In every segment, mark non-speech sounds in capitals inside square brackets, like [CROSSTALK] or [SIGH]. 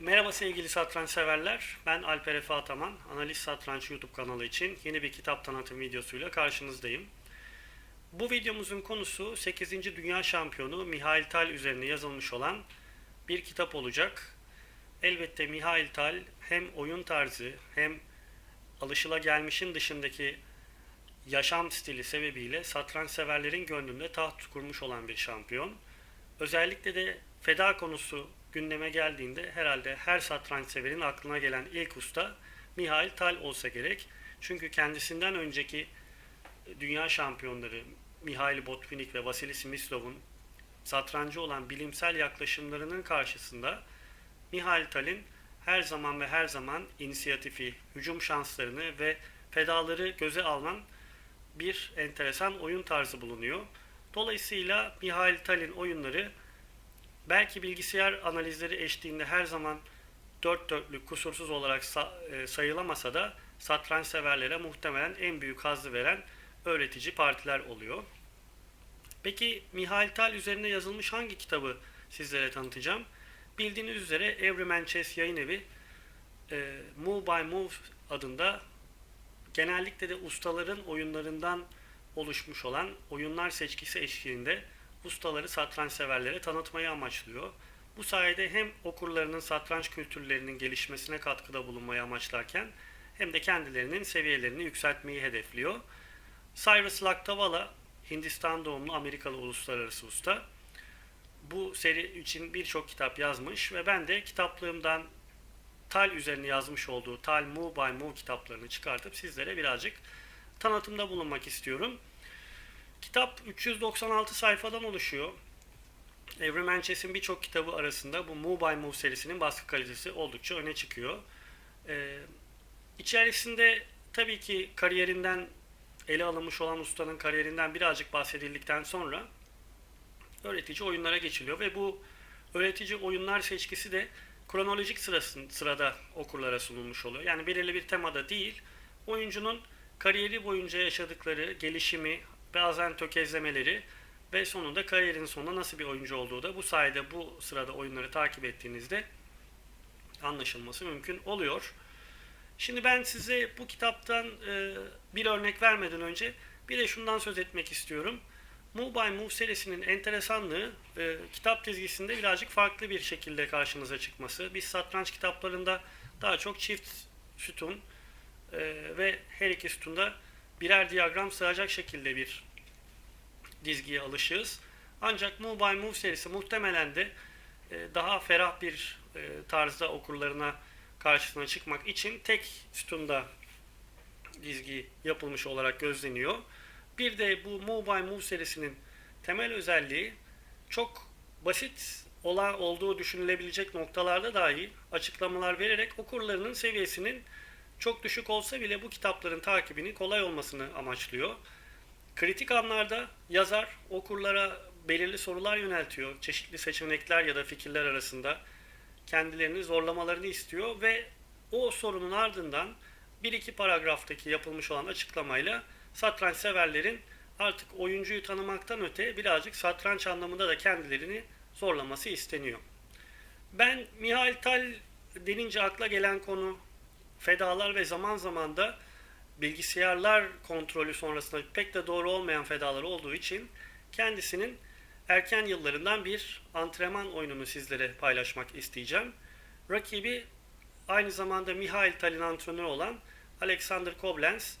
Merhaba sevgili satranç severler. Ben Alper Efe Ataman. Analiz Satranç YouTube kanalı için yeni bir kitap tanıtım videosuyla karşınızdayım. Bu videomuzun konusu 8. Dünya Şampiyonu Mihail Tal üzerine yazılmış olan bir kitap olacak. Elbette Mihail Tal hem oyun tarzı hem alışılagelmişin dışındaki yaşam stili sebebiyle satranç severlerin gönlünde taht kurmuş olan bir şampiyon. Özellikle de feda konusu gündeme geldiğinde herhalde her satranç severin aklına gelen ilk usta Mihail Tal olsa gerek. Çünkü kendisinden önceki dünya şampiyonları Mihail Botvinnik ve Vasily Smyslov'un satrancı olan bilimsel yaklaşımlarının karşısında Mihail Tal'in her zaman ve her zaman inisiyatifi, hücum şanslarını ve fedaları göze alınan bir enteresan oyun tarzı bulunuyor. Dolayısıyla Mihail Tal'in oyunları belki bilgisayar analizleri eşliğinde her zaman dört dörtlük kusursuz olarak e, sayılamasa da satranç severlere muhtemelen en büyük hazzı veren öğretici partiler oluyor. Peki Mihail Tal üzerine yazılmış hangi kitabı sizlere tanıtacağım? Bildiğiniz üzere Everyman Chess yayın evi e, Move by Move adında genellikle de ustaların oyunlarından oluşmuş olan oyunlar seçkisi eşliğinde ustaları satranç severlere tanıtmayı amaçlıyor. Bu sayede hem okurlarının satranç kültürlerinin gelişmesine katkıda bulunmayı amaçlarken hem de kendilerinin seviyelerini yükseltmeyi hedefliyor. Cyrus Laktavala, Hindistan doğumlu Amerikalı uluslararası usta. Bu seri için birçok kitap yazmış ve ben de kitaplığımdan Tal üzerine yazmış olduğu Tal Move by Move kitaplarını çıkartıp sizlere birazcık tanıtımda bulunmak istiyorum. Kitap 396 sayfadan oluşuyor. Everyman Chess'in birçok kitabı arasında bu Move by Move serisinin baskı kalitesi oldukça öne çıkıyor. Ee, içerisinde tabii ki kariyerinden ele alınmış olan ustanın kariyerinden birazcık bahsedildikten sonra öğretici oyunlara geçiliyor ve bu öğretici oyunlar seçkisi de kronolojik sırasın, sırada okurlara sunulmuş oluyor. Yani belirli bir temada değil, oyuncunun kariyeri boyunca yaşadıkları gelişimi, bazen tökezlemeleri ve sonunda kariyerin sonunda nasıl bir oyuncu olduğu da bu sayede bu sırada oyunları takip ettiğinizde anlaşılması mümkün oluyor. Şimdi ben size bu kitaptan e, bir örnek vermeden önce bir de şundan söz etmek istiyorum. Move by Move serisinin enteresanlığı e, kitap dizgisinde birazcık farklı bir şekilde karşınıza çıkması. Biz satranç kitaplarında daha çok çift sütun e, ve her iki sütunda birer diyagram sığacak şekilde bir dizgiye alışığız. Ancak Move by Move serisi muhtemelen de e, daha ferah bir e, tarzda okurlarına karşısına çıkmak için tek sütunda dizgi yapılmış olarak gözleniyor. Bir de bu Move by Move serisinin temel özelliği çok basit olan olduğu düşünülebilecek noktalarda dahi açıklamalar vererek okurlarının seviyesinin çok düşük olsa bile bu kitapların takibinin kolay olmasını amaçlıyor. Kritik anlarda yazar okurlara belirli sorular yöneltiyor. Çeşitli seçenekler ya da fikirler arasında kendilerini zorlamalarını istiyor ve o sorunun ardından bir iki paragraftaki yapılmış olan açıklamayla satranç severlerin artık oyuncuyu tanımaktan öte birazcık satranç anlamında da kendilerini zorlaması isteniyor. Ben Mihail Tal denince akla gelen konu fedalar ve zaman zaman da bilgisayarlar kontrolü sonrasında pek de doğru olmayan fedalar olduğu için kendisinin erken yıllarından bir antrenman oyununu sizlere paylaşmak isteyeceğim. Rakibi aynı zamanda Mihail Tal'in antrenörü olan Alexander Koblenz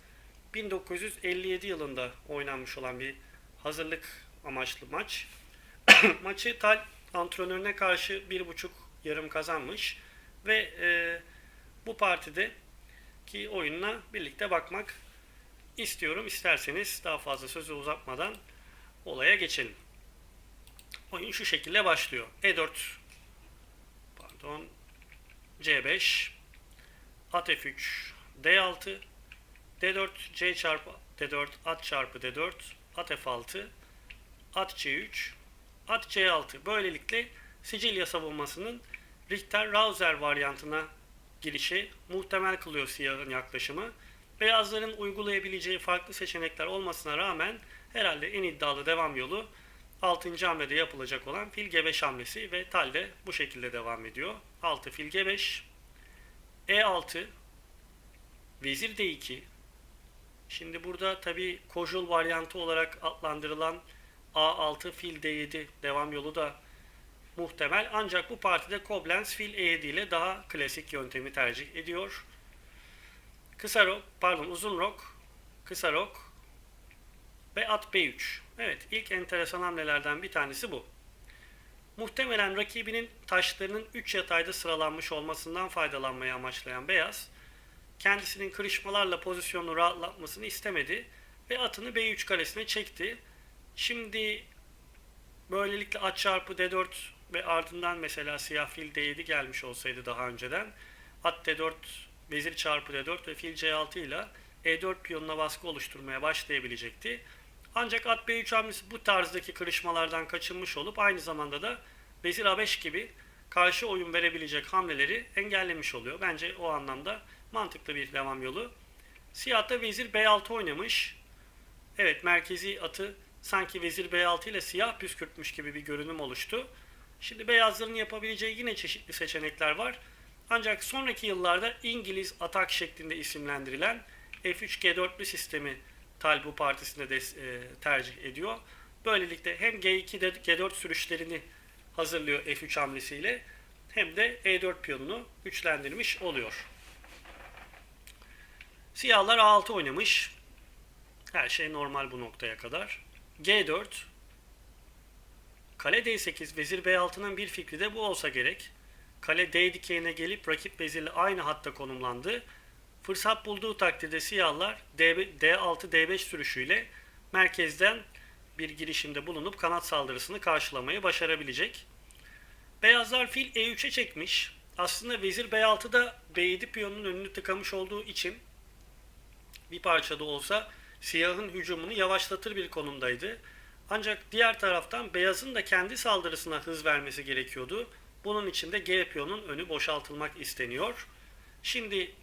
1957 yılında oynanmış olan bir hazırlık amaçlı maç. [COUGHS] Maçı Tal antrenörüne karşı bir buçuk yarım kazanmış ve e, bu partide ki oyununa birlikte bakmak istiyorum. İsterseniz daha fazla sözü uzatmadan olaya geçelim. Oyun şu şekilde başlıyor. E4 pardon C5 at F3 D6 D4 C çarpı D4 at çarpı D4 at F6 at C3 at C6 böylelikle Sicilya savunmasının Richter-Rauser varyantına girişi muhtemel kılıyor siyahın yaklaşımı. Beyazların uygulayabileceği farklı seçenekler olmasına rağmen herhalde en iddialı devam yolu 6. hamlede yapılacak olan fil G5 hamlesi ve tal de bu şekilde devam ediyor. 6 fil G5 E6 Vezir D2 Şimdi burada tabi Kojul varyantı olarak adlandırılan A6 fil D7 devam yolu da muhtemel. Ancak bu partide Koblenz fil E7 ile daha klasik yöntemi tercih ediyor. Kısa rok, pardon uzun rok, kısa rok ve at B3. Evet ilk enteresan hamlelerden bir tanesi bu. Muhtemelen rakibinin taşlarının 3 yatayda sıralanmış olmasından faydalanmayı amaçlayan beyaz, kendisinin kırışmalarla pozisyonunu rahatlatmasını istemedi ve atını B3 karesine çekti. Şimdi böylelikle at çarpı D4 ve ardından mesela siyah fil D7 gelmiş olsaydı daha önceden at D4 vezir çarpı D4 ve fil C6 ile E4 piyonuna baskı oluşturmaya başlayabilecekti. Ancak at B3 hamlesi bu tarzdaki kırışmalardan kaçınmış olup aynı zamanda da vezir A5 gibi karşı oyun verebilecek hamleleri engellemiş oluyor. Bence o anlamda mantıklı bir devam yolu. Siyah da vezir B6 oynamış. Evet merkezi atı sanki vezir B6 ile siyah püskürtmüş gibi bir görünüm oluştu. Şimdi beyazların yapabileceği yine çeşitli seçenekler var. Ancak sonraki yıllarda İngiliz atak şeklinde isimlendirilen F3G4'lü sistemi Talbu Partisi'nde de e, tercih ediyor. Böylelikle hem G2 G4 sürüşlerini hazırlıyor F3 hamlesiyle hem de E4 piyonunu güçlendirmiş oluyor. Siyahlar A6 oynamış. Her şey normal bu noktaya kadar. G4 Kale D8 vezir B6'nın bir fikri de bu olsa gerek. Kale D dikeyine gelip rakip vezirle aynı hatta konumlandı. Fırsat bulduğu takdirde siyahlar D6 D5 sürüşüyle merkezden bir girişimde bulunup kanat saldırısını karşılamayı başarabilecek. Beyazlar fil E3'e çekmiş. Aslında vezir B6'da B7 piyonunun önünü tıkamış olduğu için bir parça da olsa siyahın hücumunu yavaşlatır bir konumdaydı. Ancak diğer taraftan beyazın da kendi saldırısına hız vermesi gerekiyordu. Bunun için de G piyonun önü boşaltılmak isteniyor. Şimdi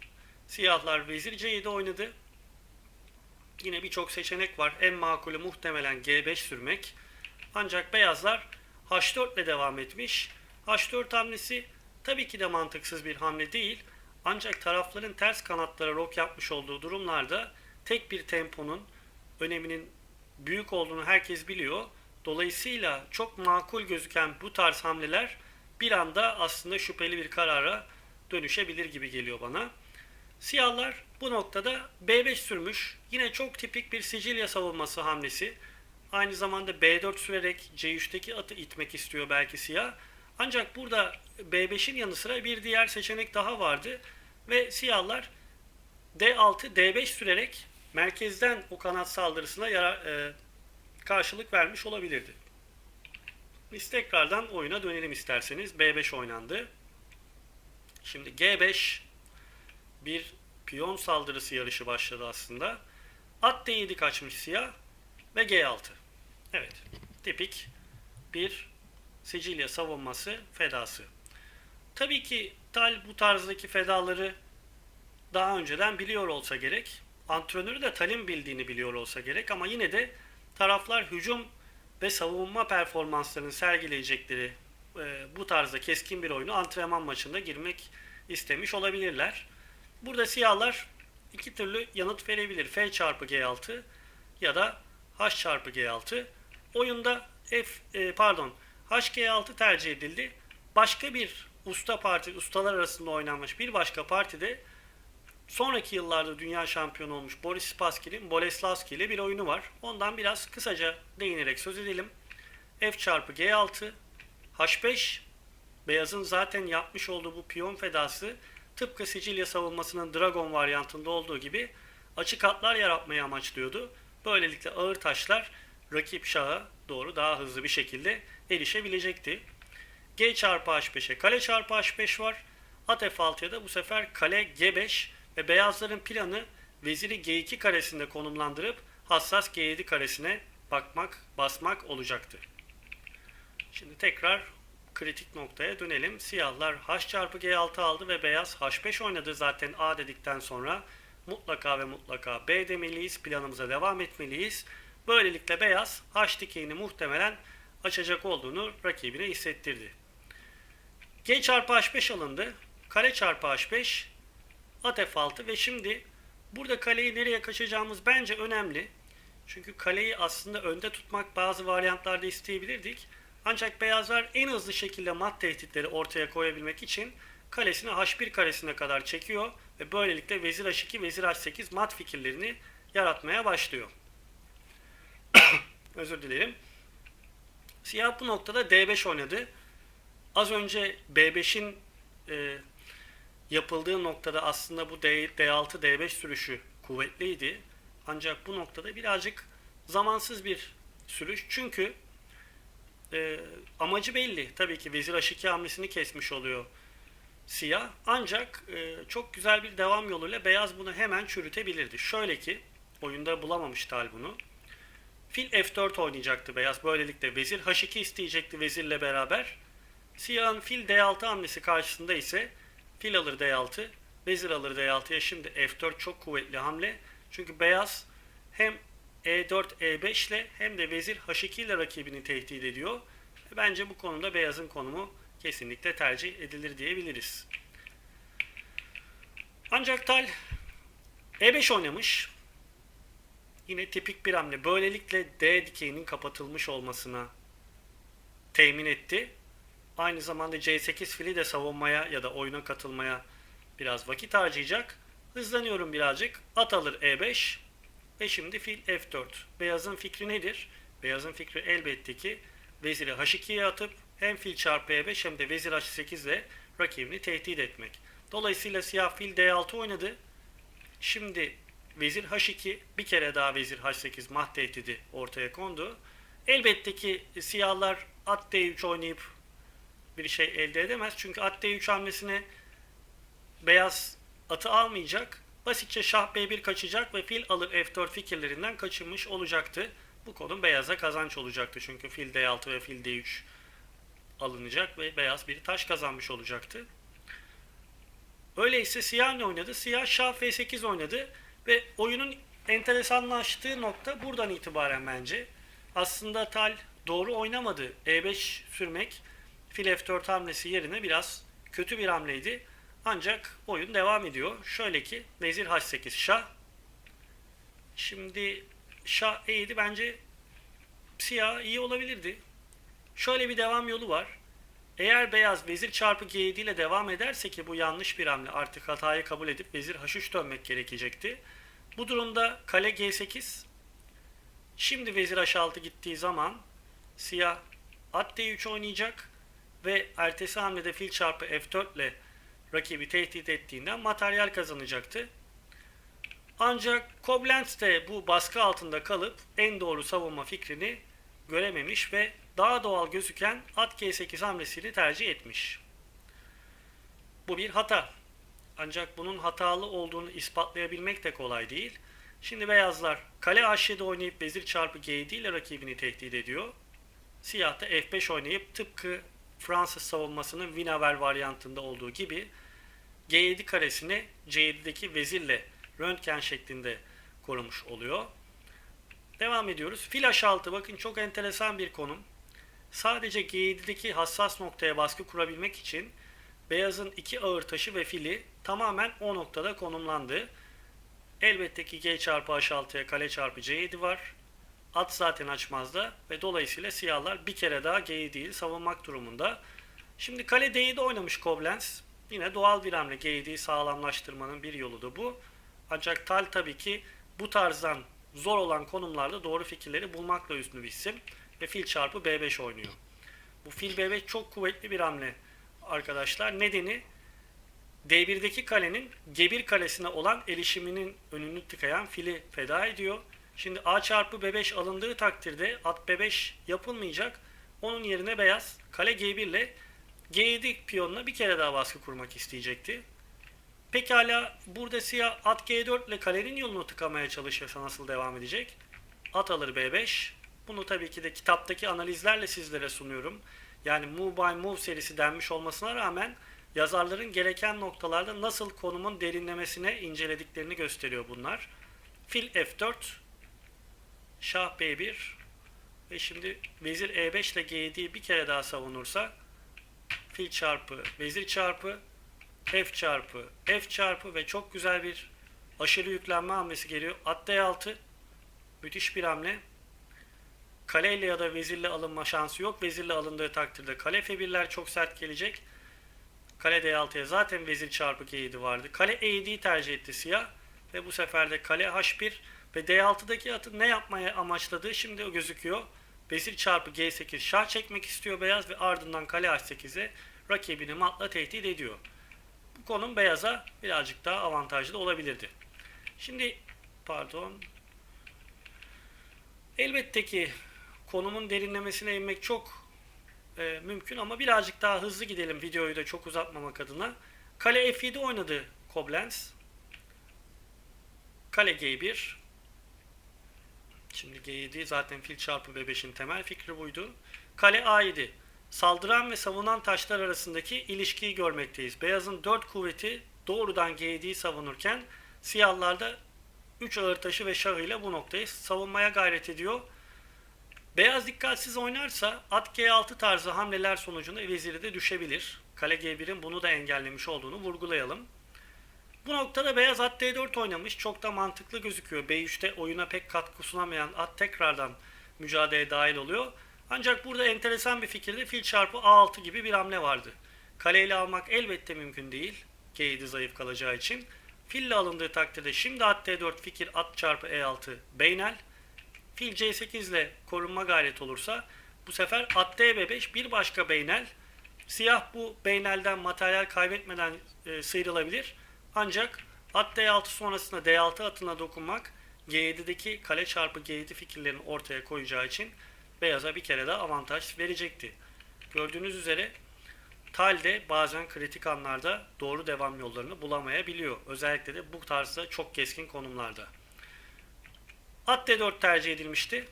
siyahlar vezir C7 oynadı. Yine birçok seçenek var. En makulü muhtemelen G5 sürmek. Ancak beyazlar H4 ile devam etmiş. H4 hamlesi tabii ki de mantıksız bir hamle değil. Ancak tarafların ters kanatlara rok yapmış olduğu durumlarda tek bir temponun öneminin büyük olduğunu herkes biliyor. Dolayısıyla çok makul gözüken bu tarz hamleler bir anda aslında şüpheli bir karara dönüşebilir gibi geliyor bana. Siyahlar bu noktada B5 sürmüş. Yine çok tipik bir Sicilya savunması hamlesi. Aynı zamanda B4 sürerek C3'teki atı itmek istiyor belki siyah. Ancak burada B5'in yanı sıra bir diğer seçenek daha vardı. Ve siyahlar D6, D5 sürerek merkezden o kanat saldırısına yarar, e, karşılık vermiş olabilirdi. Biz tekrardan oyuna dönelim isterseniz. B5 oynandı. Şimdi G5 bir piyon saldırısı yarışı başladı aslında. At D7 kaçmış siyah ve G6. Evet. Tipik bir Sicilya savunması fedası. Tabii ki Tal bu tarzdaki fedaları daha önceden biliyor olsa gerek. Antrenörü de Tal'in bildiğini biliyor olsa gerek ama yine de taraflar hücum ve savunma performanslarını sergileyecekleri e, bu tarzda keskin bir oyunu antrenman maçında girmek istemiş olabilirler. Burada siyahlar iki türlü yanıt verebilir. F çarpı G6 ya da H çarpı G6. Oyunda F e, pardon HG6 tercih edildi. Başka bir usta parti, ustalar arasında oynanmış bir başka partide sonraki yıllarda dünya şampiyonu olmuş Boris Spassky'nin Boleslavski ile bir oyunu var. Ondan biraz kısaca değinerek söz edelim. F çarpı G6, H5, beyazın zaten yapmış olduğu bu piyon fedası tıpkı Sicilya savunmasının Dragon varyantında olduğu gibi açık hatlar yaratmayı amaçlıyordu. Böylelikle ağır taşlar rakip şaha doğru daha hızlı bir şekilde erişebilecekti. G çarpı H5'e kale çarpı H5 var. At F6'ya da bu sefer kale G5 ve beyazların planı veziri G2 karesinde konumlandırıp hassas G7 karesine bakmak, basmak olacaktı. Şimdi tekrar kritik noktaya dönelim. Siyahlar H çarpı G6 aldı ve beyaz H5 oynadı. Zaten A dedikten sonra mutlaka ve mutlaka B demeliyiz. Planımıza devam etmeliyiz. Böylelikle beyaz H dikeyini muhtemelen açacak olduğunu rakibine hissettirdi. G çarpı H5 alındı. Kale çarpı H5 at F6 ve şimdi burada kaleyi nereye kaçacağımız bence önemli. Çünkü kaleyi aslında önde tutmak bazı varyantlarda isteyebilirdik. Ancak beyazlar en hızlı şekilde mat tehditleri ortaya koyabilmek için kalesini H1 karesine kadar çekiyor ve böylelikle vezir H2, vezir H8 mat fikirlerini yaratmaya başlıyor. [COUGHS] Özür dilerim. Siyah bu noktada D5 oynadı. Az önce B5'in e, yapıldığı noktada aslında bu D, D6, D5 sürüşü kuvvetliydi. Ancak bu noktada birazcık zamansız bir sürüş. Çünkü e, amacı belli. Tabii ki vezir H2 hamlesini kesmiş oluyor siyah. Ancak e, çok güzel bir devam yoluyla beyaz bunu hemen çürütebilirdi. Şöyle ki oyunda bulamamış Tal bunu. Fil F4 oynayacaktı beyaz. Böylelikle vezir H2 isteyecekti vezirle beraber. Siyahın fil D6 hamlesi karşısında ise fil alır D6, vezir alır D6'ya şimdi F4 çok kuvvetli hamle. Çünkü beyaz hem E4, E5 ile hem de vezir H2 ile rakibini tehdit ediyor. Bence bu konuda beyazın konumu kesinlikle tercih edilir diyebiliriz. Ancak Tal E5 oynamış. Yine tipik bir hamle. Böylelikle D dikeyinin kapatılmış olmasına temin etti. Aynı zamanda C8 fili de savunmaya ya da oyuna katılmaya biraz vakit harcayacak. Hızlanıyorum birazcık. At alır E5 ve şimdi fil F4. Beyazın fikri nedir? Beyazın fikri elbette ki veziri H2'ye atıp hem fil çarpı E5 hem de vezir H8 ile rakibini tehdit etmek. Dolayısıyla siyah fil D6 oynadı. Şimdi vezir H2 bir kere daha vezir H8 mat tehdidi ortaya kondu. Elbette ki siyahlar at D3 oynayıp bir şey elde edemez. Çünkü at D3 hamlesine beyaz atı almayacak. Basitçe şah B1 kaçacak ve fil alır F4 fikirlerinden kaçınmış olacaktı. Bu konu beyaza kazanç olacaktı. Çünkü fil D6 ve fil D3 alınacak ve beyaz bir taş kazanmış olacaktı. Öyleyse siyah ne oynadı? Siyah şah F8 oynadı ve oyunun enteresanlaştığı nokta buradan itibaren bence. Aslında Tal doğru oynamadı. E5 sürmek fil F4 hamlesi yerine biraz kötü bir hamleydi. Ancak oyun devam ediyor. Şöyle ki vezir H8 şah. Şimdi şah E7 bence siyah iyi olabilirdi. Şöyle bir devam yolu var. Eğer beyaz vezir çarpı G7 ile devam ederse ki bu yanlış bir hamle artık hatayı kabul edip vezir H3 dönmek gerekecekti. Bu durumda kale G8 şimdi vezir H6 gittiği zaman siyah at D3 oynayacak ve ertesi hamlede fil çarpı F4 ile rakibi tehdit ettiğinden materyal kazanacaktı. Ancak Koblenz de bu baskı altında kalıp en doğru savunma fikrini görememiş ve daha doğal gözüken at G8 hamlesini tercih etmiş. Bu bir hata. Ancak bunun hatalı olduğunu ispatlayabilmek de kolay değil. Şimdi beyazlar kale H7 oynayıp vezir çarpı G7 ile rakibini tehdit ediyor. Siyah da F5 oynayıp tıpkı Fransız savunmasının Wiener varyantında olduğu gibi G7 karesini C7'deki vezirle röntgen şeklinde korumuş oluyor. Devam ediyoruz. Fil H6 bakın çok enteresan bir konum. Sadece G7'deki hassas noktaya baskı kurabilmek için beyazın iki ağır taşı ve fili tamamen o noktada konumlandı. Elbette ki G çarpı H6'ya kale çarpı C7 var. At zaten açmazda ve dolayısıyla siyahlar bir kere daha G7'yi savunmak durumunda. Şimdi kale D7 oynamış Koblenz. Yine doğal bir hamle G7'yi sağlamlaştırmanın bir yolu da bu. Ancak Tal tabii ki bu tarzdan zor olan konumlarda doğru fikirleri bulmakla ünlü bir isim ve fil çarpı B5 oynuyor. Bu fil B5 çok kuvvetli bir hamle arkadaşlar. Nedeni D1'deki kalenin G1 kalesine olan erişiminin önünü tıkayan fili feda ediyor. Şimdi A çarpı B5 alındığı takdirde at B5 yapılmayacak. Onun yerine beyaz kale G1 ile G7 piyonuna bir kere daha baskı kurmak isteyecekti. Pekala burada siyah at G4 ile kalenin yolunu tıkamaya çalışırsa nasıl devam edecek? At alır B5. Bunu tabii ki de kitaptaki analizlerle sizlere sunuyorum. Yani Move by Move serisi denmiş olmasına rağmen yazarların gereken noktalarda nasıl konumun derinlemesine incelediklerini gösteriyor bunlar. Fil F4, Şah B1, Ve şimdi vezir E5 ile G7'yi bir kere daha savunursa fil çarpı, vezir çarpı, F çarpı, F çarpı ve çok güzel bir aşırı yüklenme hamlesi geliyor. At D6. Müthiş bir hamle. Kaleyle ya da vezirle alınma şansı yok. Vezirle alındığı takdirde kale F1'ler çok sert gelecek. Kale D6'ya zaten vezir çarpı G7 vardı. Kale E7'yi tercih etti siyah. Ve bu sefer de kale H1 ve D6'daki atın ne yapmaya amaçladığı şimdi o gözüküyor. Vezir çarpı G8 şah çekmek istiyor beyaz ve ardından kale H8'e rakibini matla tehdit ediyor. Bu konum beyaza birazcık daha avantajlı olabilirdi. Şimdi pardon. Elbette ki konumun derinlemesine inmek çok e, mümkün ama birazcık daha hızlı gidelim videoyu da çok uzatmamak adına. Kale F7 oynadı Koblenz. Kale G1. Şimdi G7 zaten fil çarpı B5'in temel fikri buydu. Kale A7. Saldıran ve savunan taşlar arasındaki ilişkiyi görmekteyiz. Beyazın 4 kuvveti doğrudan G7'yi savunurken siyahlar da 3 ağır taşı ve şahıyla bu noktayı savunmaya gayret ediyor. Beyaz dikkatsiz oynarsa at G6 tarzı hamleler sonucunda veziri de düşebilir. Kale G1'in bunu da engellemiş olduğunu vurgulayalım. Bu noktada beyaz at D4 oynamış. Çok da mantıklı gözüküyor. B3'te oyuna pek katkı sunamayan at tekrardan mücadeleye dahil oluyor. Ancak burada enteresan bir fikirde fil çarpı A6 gibi bir hamle vardı. Kaleyle almak elbette mümkün değil. G7 zayıf kalacağı için. Fille alındığı takdirde şimdi at D4 fikir at çarpı E6 beynel. Fil C8 ile korunma gayret olursa bu sefer at D5 bir başka beynel. Siyah bu beynelden materyal kaybetmeden e, sıyrılabilir. Ancak at D6 sonrasında D6 atına dokunmak G7'deki kale çarpı G7 fikirlerini ortaya koyacağı için beyaza bir kere daha avantaj verecekti. Gördüğünüz üzere Tal de bazen kritik anlarda doğru devam yollarını bulamayabiliyor. Özellikle de bu tarzda çok keskin konumlarda. At D4 tercih edilmişti.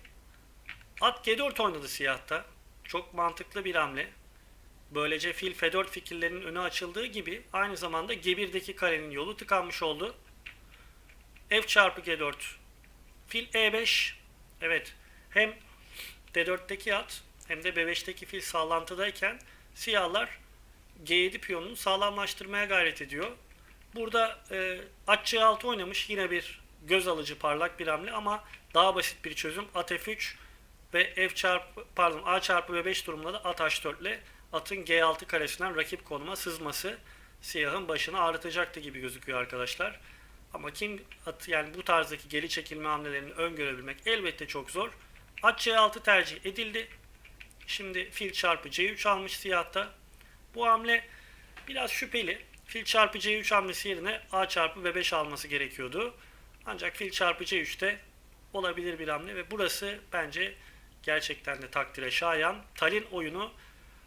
At G4 oynadı siyahta. Çok mantıklı bir hamle. Böylece fil F4 fikirlerinin önü açıldığı gibi aynı zamanda G1'deki karenin yolu tıkanmış oldu. F çarpı G4. Fil E5. Evet. Hem D4'teki at hem de B5'teki fil sağlantıdayken siyahlar G7 piyonunu sağlamlaştırmaya gayret ediyor. Burada e, at C6 oynamış. Yine bir göz alıcı parlak bir hamle ama daha basit bir çözüm. At F3 ve F çarpı pardon A çarpı B5 durumunda da at H4 ile atın G6 karesinden rakip konuma sızması siyahın başını ağrıtacaktı gibi gözüküyor arkadaşlar. Ama kim at yani bu tarzdaki geri çekilme hamlelerini öngörebilmek elbette çok zor. At C6 tercih edildi. Şimdi fil çarpı C3 almış siyahta. Bu hamle biraz şüpheli. Fil çarpı C3 hamlesi yerine A çarpı B5 alması gerekiyordu. Ancak fil çarpı C3'te olabilir bir hamle ve burası bence gerçekten de takdire şayan. Talin oyunu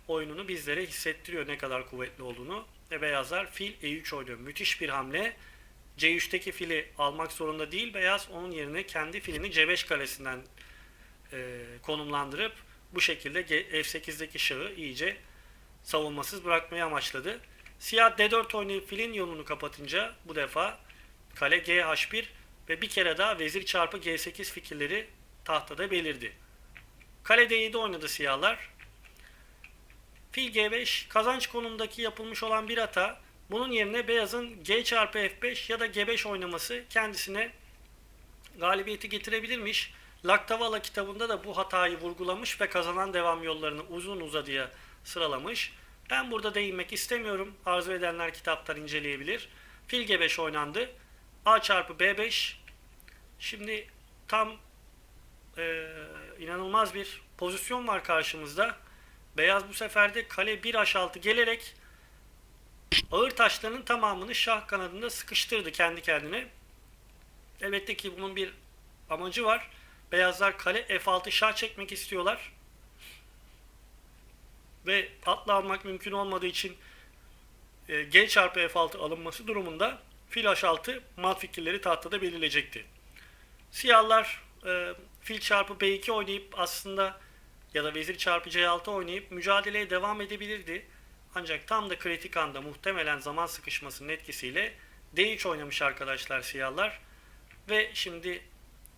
oyununu bizlere hissettiriyor ne kadar kuvvetli olduğunu. Ve beyazlar fil E3 oynuyor. Müthiş bir hamle. C3'teki fili almak zorunda değil. Beyaz onun yerine kendi filini C5 karesinden e, konumlandırıp bu şekilde F8'deki şahı iyice savunmasız bırakmayı amaçladı. Siyah D4 oynayıp filin yolunu kapatınca bu defa kale GH1 ve bir kere daha vezir çarpı G8 fikirleri tahtada belirdi. Kale D7 oynadı siyahlar. Fil G5 kazanç konumdaki yapılmış olan bir hata. Bunun yerine beyazın G çarpı F5 ya da G5 oynaması kendisine galibiyeti getirebilirmiş. Laktavala kitabında da bu hatayı vurgulamış ve kazanan devam yollarını uzun uzadıya sıralamış. Ben burada değinmek istemiyorum. Arzu edenler kitaptan inceleyebilir. Fil G5 oynandı. A çarpı B5. Şimdi tam e, inanılmaz bir pozisyon var karşımızda. Beyaz bu sefer de kale 1H6 gelerek ağır taşlarının tamamını şah kanadında sıkıştırdı kendi kendine. Elbette ki bunun bir amacı var. Beyazlar kale F6 şah çekmek istiyorlar. Ve atla almak mümkün olmadığı için e, G çarpı F6 alınması durumunda fil H6 mat fikirleri tahtada belirleyecekti. Siyahlar e, fil çarpı B2 oynayıp aslında ya da vezir çarpı C6 oynayıp mücadeleye devam edebilirdi. Ancak tam da kritik anda muhtemelen zaman sıkışmasının etkisiyle D3 oynamış arkadaşlar siyahlar. Ve şimdi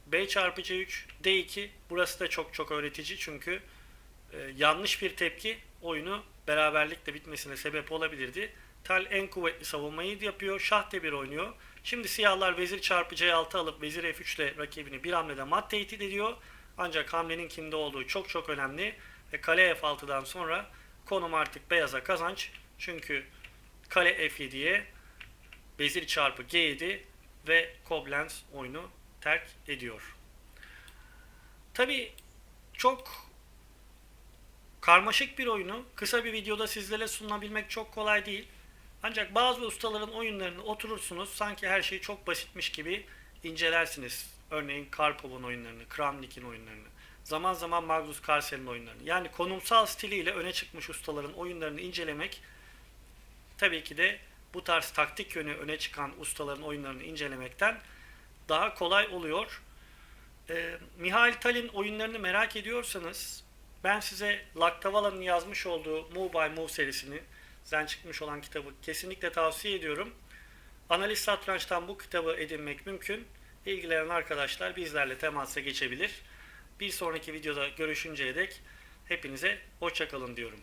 B çarpı C3, D2. Burası da çok çok öğretici çünkü e, yanlış bir tepki oyunu beraberlikle bitmesine sebep olabilirdi. Tal en kuvvetli savunmayı yapıyor. Şah D1 oynuyor. Şimdi siyahlar vezir çarpı C6 alıp vezir F3 ile rakibini bir hamlede mat tehdit ediyor. Ancak hamlenin kimde olduğu çok çok önemli. Ve kale F6'dan sonra konum artık beyaza kazanç. Çünkü kale F7'ye vezir çarpı G7 ve Koblenz oyunu terk ediyor. Tabi çok karmaşık bir oyunu kısa bir videoda sizlere sunabilmek çok kolay değil. Ancak bazı ustaların oyunlarını oturursunuz sanki her şey çok basitmiş gibi incelersiniz. Örneğin Karpov'un oyunlarını, Kramnik'in oyunlarını, zaman zaman Magnus Carlsen'in oyunlarını. Yani konumsal stiliyle öne çıkmış ustaların oyunlarını incelemek tabii ki de bu tarz taktik yönü öne çıkan ustaların oyunlarını incelemekten daha kolay oluyor. Ee, Mihail Talin oyunlarını merak ediyorsanız ben size Laktavala'nın yazmış olduğu Move by Move serisini Zen çıkmış olan kitabı kesinlikle tavsiye ediyorum. Analiz satrançtan bu kitabı edinmek mümkün. İlgilenen arkadaşlar bizlerle temasa geçebilir. Bir sonraki videoda görüşünceye dek hepinize hoşçakalın diyorum.